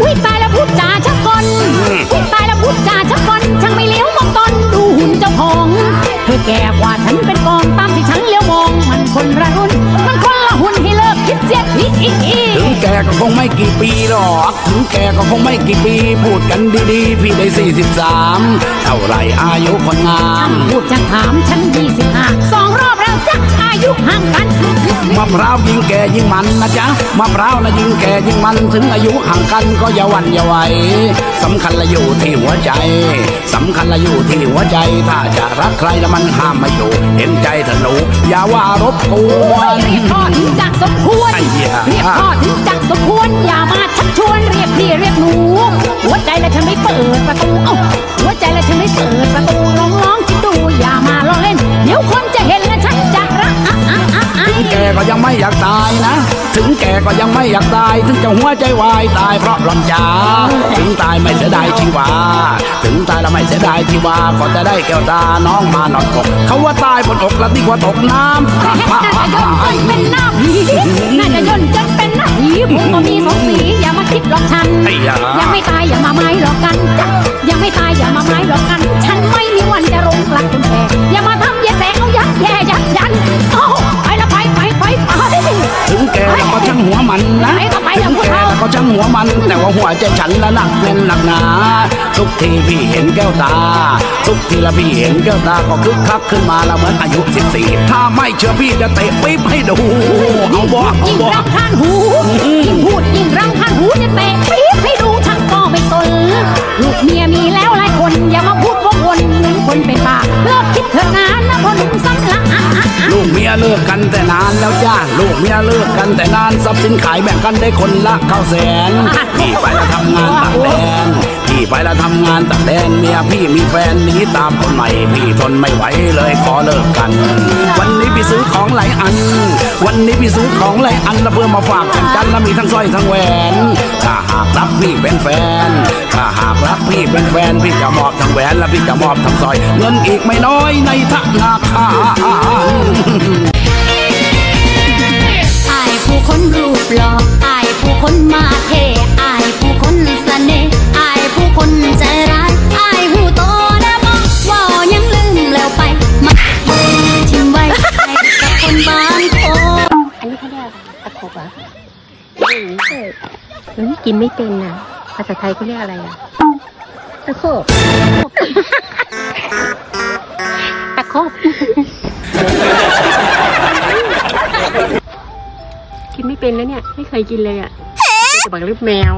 อุ้ยตายแล้วพูดจาชักกลอุ้ยตายแล้วพูดจาชักกลช่างไม่เลี้ยวมองตอนดูหุ่นเจ้าของ เธอแก่กว่าฉันเป็นกองตามที่ฉันเลี้ยวมอง มันคนละรุ่น มันคนละหุ่นให้เลิกคิดเสียทีอีอีถึงแกก็คงไม่กี่ปีหรอกถึงแกก็คงไม่กี่ปี พูดกันดีๆ พี่ได้43เท่าไรอายุคนงาม พูดจะถามฉันยี่สิบห้าสองรอบแล้ว พร้าวยิ่งแก่ยิ่งมันนะจ๊ะมะพร้าวนะยิ่งแก่ยิ่งมันถึงอายุห่างกันก็อย่าหวันอย่าไหวสำคัญละอยู่ที่หัวใจสำคัญละอยู่ที่หัวใจ ถ้าจะรักใครแล้วมันห้ามไม่อยู่ เห็นใจเถอะหนูอย่าว่ารบกวนเรียกพ่อถึงจักสมควรไอ้เหี้ยเรียกพ่อถึงจักสมควรอย่ามาชักชวนเรียกพี่เรียกหนูหัวใจแล้ว ไม่อยากตายนะ ถึงแกก็ยังไม่อยากตาย ถึงจะหัวใจวายตายเพราะหลอนจ้าถึงตายไม่เสียดายชีวา ถึงตายแล้วไม่เสียดายชีวาก็จะได้แก้วตาน้องมานอนกกเขาว่าตายบนอกแล้วดีกว่าตกน้ำน่าจะย่นจนเป็นหน้าผีน่าจะย่นจนเป็นหน้าผีผมก็มีสองสีอย่ามาคิดหลอกฉันไอ้ยายังไม่ตายอย่ามาไม้หลอกกันจ้ะยังไม่ตายอย่ามาไม้หลอกกัน ฉันไม่มีวันจะลงกลักคนแก่อ มันนะไปก็ไปเถถึอะงพวกแกเราแล้วก็ช่างหัวมัน แต่ว่าหัวใจฉันละหนักแน่นหนักหนาทุกทีพี่เห็นแก้วตา ทุกทีละพี่เห็นแก้วตาก็คึกคักขึ้นมาละเหมือนอายุ14ถ้าไม่เชื่อพี่จะเตะปี๊บให้ดูเอาบ่เอายิ่งบ่รำคาญหูยิ่งพูดยิ่งรำคาญหูจะเตะปี๊บ เมียเลิกกันแต่นานแล้วจ้าลูกเมียเลิกกันแต่นานทรัพย์สินขายแบ่งกันได้คนละเก้าแสนพี่ไปแล้วทำงานต่างแดนพี่ไปแล้วทำงานต่างแดนเมียพี่มีแฟนหนีตามคนใหม่พี่ทนไม่ไหวเลยขอเลิกกัน วันนี้พี่ซื้อของหลายอัน วันนี้พี่ซื้อของหลายอันแล้วเพื่อมาฝากกันกันแล้วมีทั้งสร้อยทั้งแหวน ถ้าหากรับพี่เป็นแฟน ถ้าหากรับพี่เป็นแฟน พี่จะมอบทั้งแหวนและพี่จะมอบทั้งสร้อย เงินอีกไม่น้อยในธนาคารอายผู้คนรูปหล่ออายผู้คนมาเทอายผู้คนเสน่ห์อายผู้คนใจร้ายอายหูโตนะบอกว่ายังลืมแล้วไป มาทิมไว้ให้กับคนบางคนอันนี้เขาเรียกอะไรตะขบ เหรอไม่รู้เลยมันกินไม่เป็นน่ะ ภาษาไทยเขาเรียกอะไรอะ ตะขบตะขบกินไม่เป็นแล้วเนี่ย ไม่เคยกินเลยอะจะบักลืบแมว